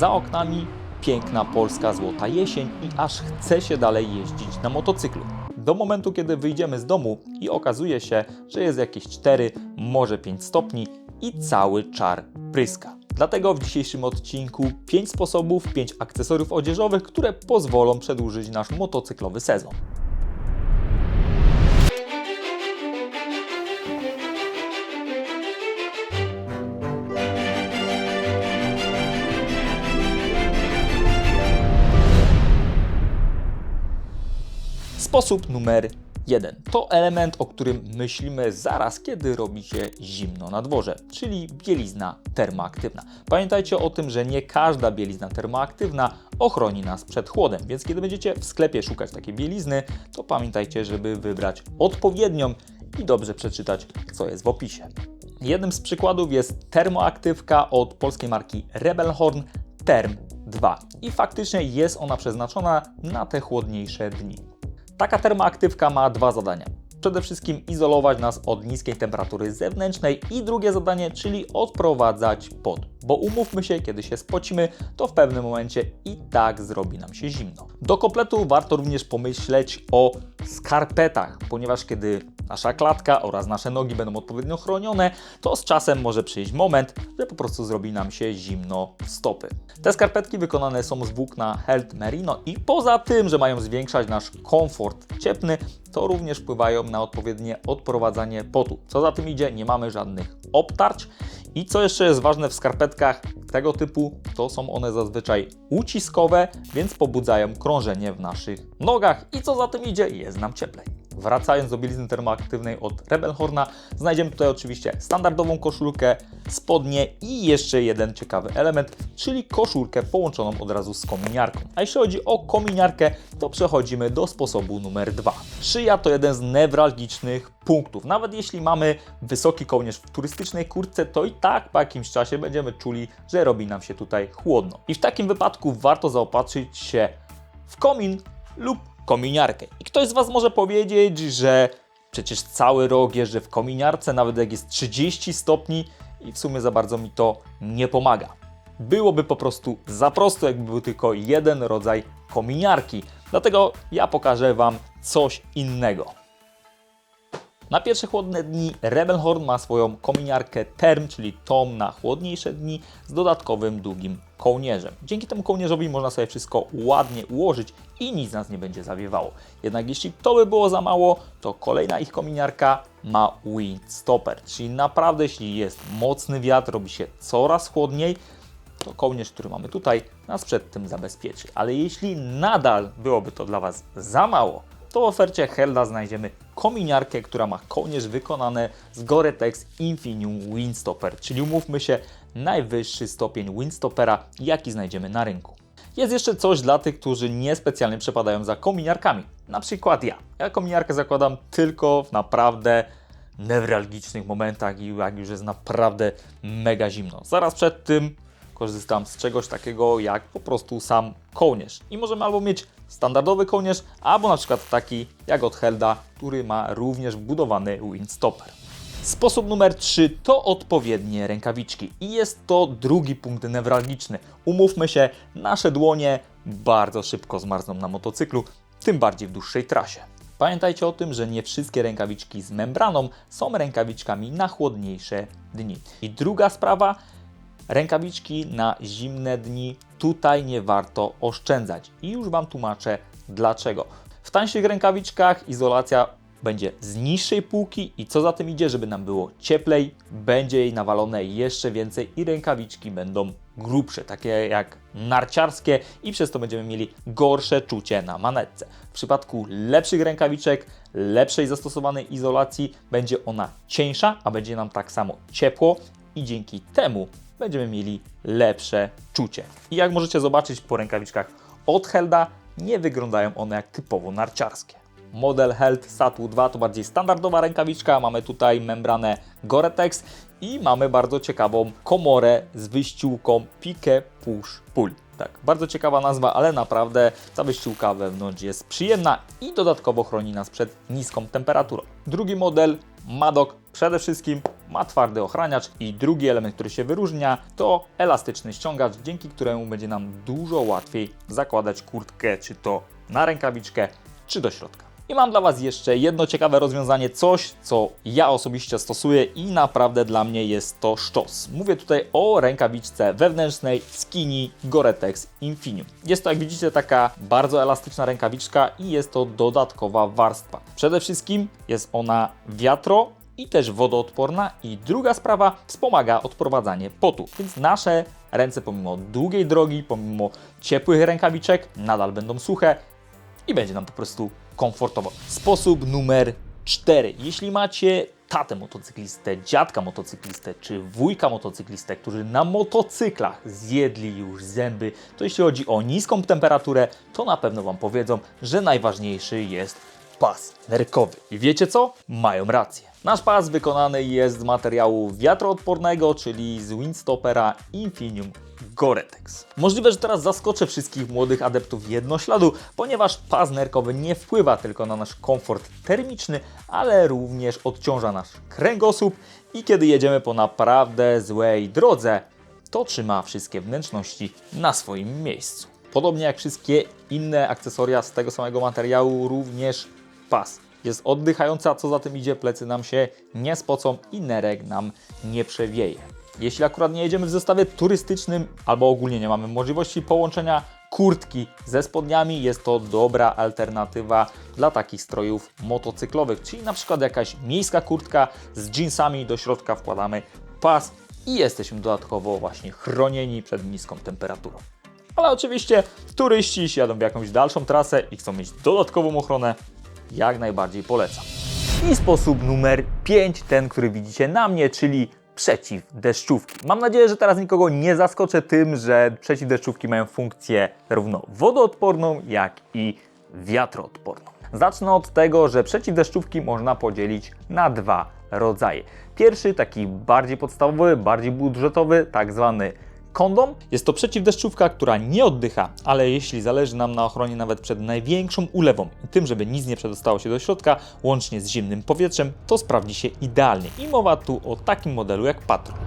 Za oknami piękna polska złota jesień i aż chce się dalej jeździć na motocyklu. Do momentu, kiedy wyjdziemy z domu i okazuje się, że jest jakieś 4, może 5 stopni i cały czar pryska. Dlatego w dzisiejszym odcinku 5 sposobów, 5 akcesoriów odzieżowych, które pozwolą przedłużyć nasz motocyklowy sezon. Sposób numer jeden. To element, o którym myślimy zaraz, kiedy robi się zimno na dworze, czyli bielizna termoaktywna. Pamiętajcie o tym, że nie każda bielizna termoaktywna ochroni nas przed chłodem, więc kiedy będziecie w sklepie szukać takiej bielizny, to pamiętajcie, żeby wybrać odpowiednią i dobrze przeczytać, co jest w opisie. Jednym z przykładów jest termoaktywka od polskiej marki Rebelhorn Term 2 i faktycznie jest ona przeznaczona na te chłodniejsze dni. Taka termoaktywka ma dwa zadania. Przede wszystkim izolować nas od niskiej temperatury zewnętrznej i drugie zadanie, czyli odprowadzać pot. Bo umówmy się, kiedy się spocimy, to w pewnym momencie i tak zrobi nam się zimno. Do kompletu warto również pomyśleć o skarpetach, ponieważ kiedy nasza klatka oraz nasze nogi będą odpowiednio chronione, to z czasem może przyjść moment, że po prostu zrobi nam się zimno w stopy. Te skarpetki wykonane są z włókna Health Merino i poza tym, że mają zwiększać nasz komfort cieplny, to również wpływają na odpowiednie odprowadzanie potu. Co za tym idzie, nie mamy żadnych obtarć. I co jeszcze jest ważne w skarpetkach tego typu, to są one zazwyczaj uciskowe, więc pobudzają krążenie w naszych nogach i co za tym idzie, jest nam cieplej. Wracając do bielizny termoaktywnej od Rebelhorna, znajdziemy tutaj oczywiście standardową koszulkę, spodnie i jeszcze jeden ciekawy element, czyli koszulkę połączoną od razu z kominiarką. A jeśli chodzi o kominiarkę, to przechodzimy do sposobu numer dwa. Szyja to jeden z newralgicznych punktów. Nawet jeśli mamy wysoki kołnierz w turystycznej kurtce, to i tak po jakimś czasie będziemy czuli, że robi nam się tutaj chłodno. I w takim wypadku warto zaopatrzyć się w komin lub kominiarkę. I ktoś z Was może powiedzieć, że przecież cały rok jeżdżę w kominiarce, nawet jak jest 30 stopni i w sumie za bardzo mi to nie pomaga. Byłoby po prostu za prosto, jakby był tylko jeden rodzaj kominiarki. Dlatego ja pokażę Wam coś innego. Na pierwsze chłodne dni Rebelhorn ma swoją kominiarkę Term, czyli tom na chłodniejsze dni z dodatkowym długim kołnierzem. Dzięki temu kołnierzowi można sobie wszystko ładnie ułożyć i nic nas nie będzie zawiewało. Jednak jeśli to by było za mało, to kolejna ich kominiarka ma windstopper, czyli naprawdę jeśli jest mocny wiatr, robi się coraz chłodniej, to kołnierz, który mamy tutaj, nas przed tym zabezpieczy. Ale jeśli nadal byłoby to dla Was za mało, to w ofercie Helda znajdziemy kominiarkę, która ma kołnierz wykonany z Gore-Tex Infinium Windstopper, czyli umówmy się, najwyższy stopień windstoppera, jaki znajdziemy na rynku. Jest jeszcze coś dla tych, którzy niespecjalnie przepadają za kominiarkami. Na przykład ja. Ja kominiarkę zakładam tylko w naprawdę newralgicznych momentach i jak już jest naprawdę mega zimno. Zaraz przed tym korzystam z czegoś takiego jak po prostu sam kołnierz. I możemy albo mieć standardowy kołnierz, albo na przykład taki jak od Helda, który ma również wbudowany windstopper. Sposób numer 3 to odpowiednie rękawiczki i jest to drugi punkt newralgiczny. Umówmy się, nasze dłonie bardzo szybko zmarzną na motocyklu, tym bardziej w dłuższej trasie. Pamiętajcie o tym, że nie wszystkie rękawiczki z membraną są rękawiczkami na chłodniejsze dni. I druga sprawa, rękawiczki na zimne dni tutaj nie warto oszczędzać. I już Wam tłumaczę dlaczego. W tańszych rękawiczkach izolacja będzie z niższej półki i co za tym idzie, żeby nam było cieplej, będzie jej nawalone jeszcze więcej i rękawiczki będą grubsze, takie jak narciarskie i przez to będziemy mieli gorsze czucie na manetce. W przypadku lepszych rękawiczek, lepszej zastosowanej izolacji będzie ona cieńsza, a będzie nam tak samo ciepło i dzięki temu będziemy mieli lepsze czucie. I jak możecie zobaczyć po rękawiczkach od Helda, nie wyglądają one jak typowo narciarskie. Model Health Satu 2 to bardziej standardowa rękawiczka. Mamy tutaj membranę Gore-Tex i mamy bardzo ciekawą komorę z wyściółką Pique Push Pull. Tak, bardzo ciekawa nazwa, ale naprawdę ta wyściółka wewnątrz jest przyjemna i dodatkowo chroni nas przed niską temperaturą. Drugi model Madok przede wszystkim ma twardy ochraniacz i drugi element, który się wyróżnia to elastyczny ściągacz, dzięki któremu będzie nam dużo łatwiej zakładać kurtkę czy to na rękawiczkę czy do środka. I mam dla Was jeszcze jedno ciekawe rozwiązanie, coś co ja osobiście stosuję i naprawdę dla mnie jest to sztos. Mówię tutaj o rękawiczce wewnętrznej Skinny Gore-Tex Infinium. Jest to jak widzicie taka bardzo elastyczna rękawiczka i jest to dodatkowa warstwa. Przede wszystkim jest ona wiatro i też wodoodporna i druga sprawa wspomaga odprowadzanie potu. Więc nasze ręce pomimo długiej drogi, pomimo ciepłych rękawiczek nadal będą suche i będzie nam po prostu komfortowo. Sposób numer 4. Jeśli macie tatę motocyklistę, dziadka motocyklistę czy wujka motocyklistę, którzy na motocyklach zjedli już zęby, to jeśli chodzi o niską temperaturę, to na pewno Wam powiedzą, że najważniejszy jest pas nerkowy. I wiecie co? Mają rację. Nasz pas wykonany jest z materiału wiatroodpornego, czyli z Windstoppera Infinium Gore-Tex. Możliwe, że teraz zaskoczę wszystkich młodych adeptów jednośladu, ponieważ pas nerkowy nie wpływa tylko na nasz komfort termiczny, ale również odciąża nasz kręgosłup i kiedy jedziemy po naprawdę złej drodze, to trzyma wszystkie wnętrzności na swoim miejscu. Podobnie jak wszystkie inne akcesoria z tego samego materiału, również pas jest oddychający, a co za tym idzie, plecy nam się nie spocą i nerek nam nie przewieje. Jeśli akurat nie jedziemy w zestawie turystycznym albo ogólnie nie mamy możliwości połączenia kurtki ze spodniami, jest to dobra alternatywa dla takich strojów motocyklowych, czyli na przykład jakaś miejska kurtka z jeansami, do środka wkładamy pas i jesteśmy dodatkowo właśnie chronieni przed niską temperaturą. Ale oczywiście turyści, jadą w jakąś dalszą trasę i chcą mieć dodatkową ochronę, jak najbardziej polecam. I sposób numer 5, ten, który widzicie na mnie, czyli przeciwdeszczówki. Mam nadzieję, że teraz nikogo nie zaskoczę tym, że przeciwdeszczówki mają funkcję zarówno wodoodporną, jak i wiatroodporną. Zacznę od tego, że przeciwdeszczówki można podzielić na dwa rodzaje. Pierwszy, taki bardziej podstawowy, bardziej budżetowy, tak zwany Kondom jest to przeciwdeszczówka, która nie oddycha, ale jeśli zależy nam na ochronie nawet przed największą ulewą i tym, żeby nic nie przedostało się do środka, łącznie z zimnym powietrzem, to sprawdzi się idealnie. I mowa tu o takim modelu jak Patrol.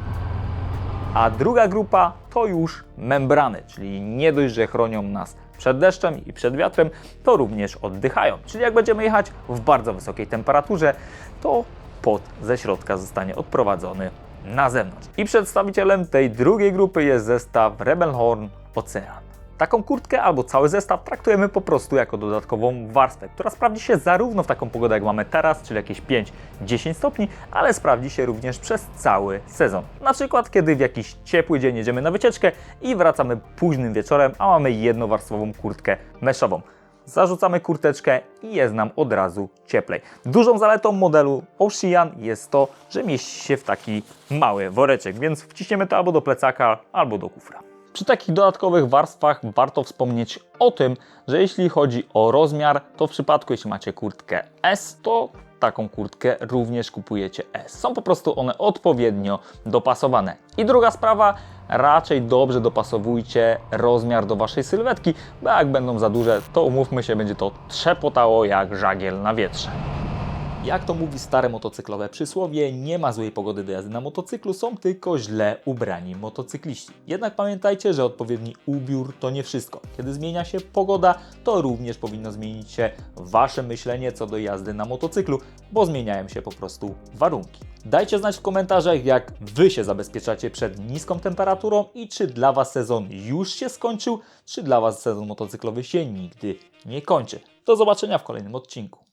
A druga grupa to już membrany, czyli nie dość, że chronią nas przed deszczem i przed wiatrem, to również oddychają. Czyli jak będziemy jechać w bardzo wysokiej temperaturze, to pot ze środka zostanie odprowadzony na zewnątrz. I przedstawicielem tej drugiej grupy jest zestaw Rebelhorn Ocean. Taką kurtkę albo cały zestaw traktujemy po prostu jako dodatkową warstwę, która sprawdzi się zarówno w taką pogodę jak mamy teraz, czyli jakieś 5-10 stopni, ale sprawdzi się również przez cały sezon. Na przykład kiedy w jakiś ciepły dzień jedziemy na wycieczkę i wracamy późnym wieczorem, a mamy jednowarstwową kurtkę meszową zarzucamy kurteczkę i jest nam od razu cieplej. Dużą zaletą modelu Ocean jest to, że mieści się w taki mały woreczek, więc wciśniemy to albo do plecaka, albo do kufra. Przy takich dodatkowych warstwach warto wspomnieć o tym, że jeśli chodzi o rozmiar, to w przypadku jeśli macie kurtkę S, to taką kurtkę również kupujecie S. Są po prostu one odpowiednio dopasowane. I druga sprawa, raczej dobrze dopasowujcie rozmiar do waszej sylwetki, bo jak będą za duże, to umówmy się, będzie to trzepotało jak żagiel na wietrze. Jak to mówi stare motocyklowe przysłowie, nie ma złej pogody do jazdy na motocyklu, są tylko źle ubrani motocykliści. Jednak pamiętajcie, że odpowiedni ubiór to nie wszystko. Kiedy zmienia się pogoda, to również powinno zmienić się Wasze myślenie co do jazdy na motocyklu, bo zmieniają się po prostu warunki. Dajcie znać w komentarzach, jak Wy się zabezpieczacie przed niską temperaturą i czy dla Was sezon już się skończył, czy dla Was sezon motocyklowy się nigdy nie kończy. Do zobaczenia w kolejnym odcinku.